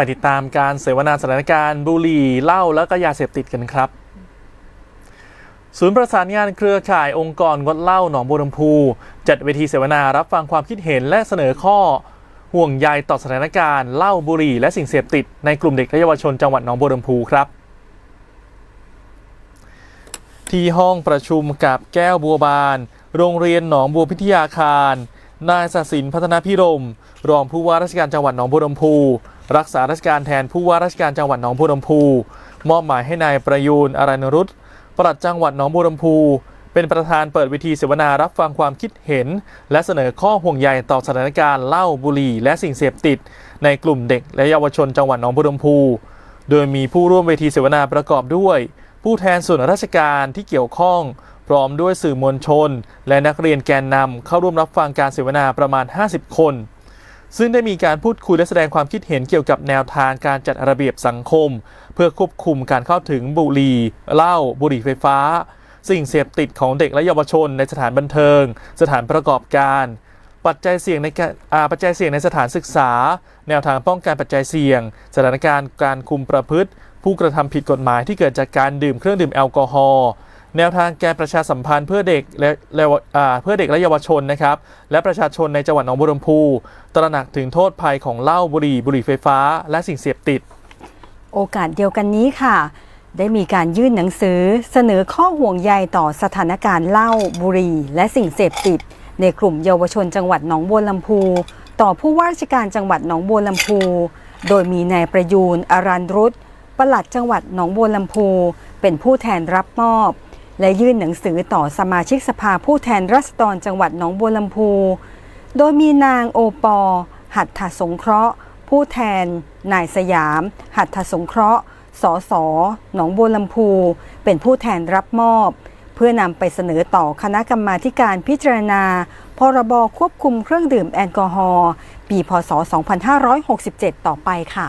ไปติดตามการเสวนาสถานการณ์บุหรี่เหล้าและก็ยาเสพติดกันครับ ศูนย์ประสานงานเครือข่ายองค์กรงดเหล้าหนองบัวลำพู จัดเวทีเสวนารับฟังความคิดเห็นและเสนอข้อ ห่วงใยต่อสถานการณ์เหล้าบุหรี่และสิ่งเสพติดในกลุ่มเด็กและเยาวชนจังหวัดหนองบัวลำพูครับที่ห้องประชุมกับแก้วบัวบาน โรงเรียนหนองบัวพิทยาคาร นายศศินพัฒนาพิรม รองผู้ว่าราชการจังหวัดหนองบัวลำพู รักษาราชการแทนผู้ว่าราชการจังหวัดหนองบัวลำพู มอบหมายให้นายประยูนอรัญรุตปลัดจังหวัดหนองบัวลำพู เป็นประธานเปิดเวทีเสวนารับฟังความคิดเห็น และเสนอข้อห่วงใยต่อสถานการณ์เหล้าบุหรี่ และสิ่งเสพติด ในกลุ่มเด็กและเยาวชนจังหวัดหนองบัวลำพู โดยมีผู้ร่วมเวทีเสวนาประกอบด้วย ผู้แทนส่วนราชการที่เกี่ยวข้อง พร้อมด้วยสื่อมวลชน และนักเรียนแกนนำเข้าร่วมรับฟังการเสวนาประมาณ 50 คน ซึ่งได้มีการพูดคุยและแสดงความคิดเห็นเกี่ยวกับแนวทางการจัดระเบียบสังคม เพื่อควบคุมการเข้าถึงบุหรี่เหล้าบุหรี่ไฟฟ้า สิ่งเสพติดของเด็กและเยาวชน ในสถานบันเทิง สถานประกอบการ ปัจจัยเสี่ยงในการปัจจัยเสี่ยงในสถานศึกษา แนวทางป้องกันปัจจัยเสี่ยง สถานการณ์การคุมประพฤติ ผู้กระทำผิดกฎหมายที่เกิดจากการดื่มเครื่องดื่มแอลกอฮอล์ แนวทางการประชาสัมพันธ์เพื่อเด็กและเพื่อเด็กและเยาวชนนะครับ และประชาชนในจังหวัดหนองบัวลำพู ตระหนักถึงโทษภัยของเหล้าบุหรี่บุหรี่ไฟฟ้า และสิ่งเสพติด โอกาสเดียวกันนี้ค่ะ ได้มีการยื่นหนังสือเสนอข้อห่วงใยต่อสถานการณ์เหล้าบุหรี่ และสิ่งเสพติด ในกลุ่มเยาวชนจังหวัดหนองบัวลำพู ต่อผู้ว่าราชการจังหวัดหนองบัวลำพู โดยมีนายประยูนอารันรุตปลัดจังหวัดหนองบัวลำพู เป็นผู้แทนรับมอบ และยื่นหนังสือต่อสมาชิกสภาผู้แทนราษฎรจังหวัดหนองบัวลำพู โดยมีนางโอปอ หัตถสงเคราะห์ ผู้แทน นายสยาม หัตถสงเคราะห์ สส หนองบัวลำพู เป็นผู้แทนรับมอบ เพื่อนำไปเสนอต่อคณะกรรมาการพิจารณา พรบควบคุมเครื่องดื่มแอลกอฮอล์ ปี พศ 2567 ต่อไปค่ะ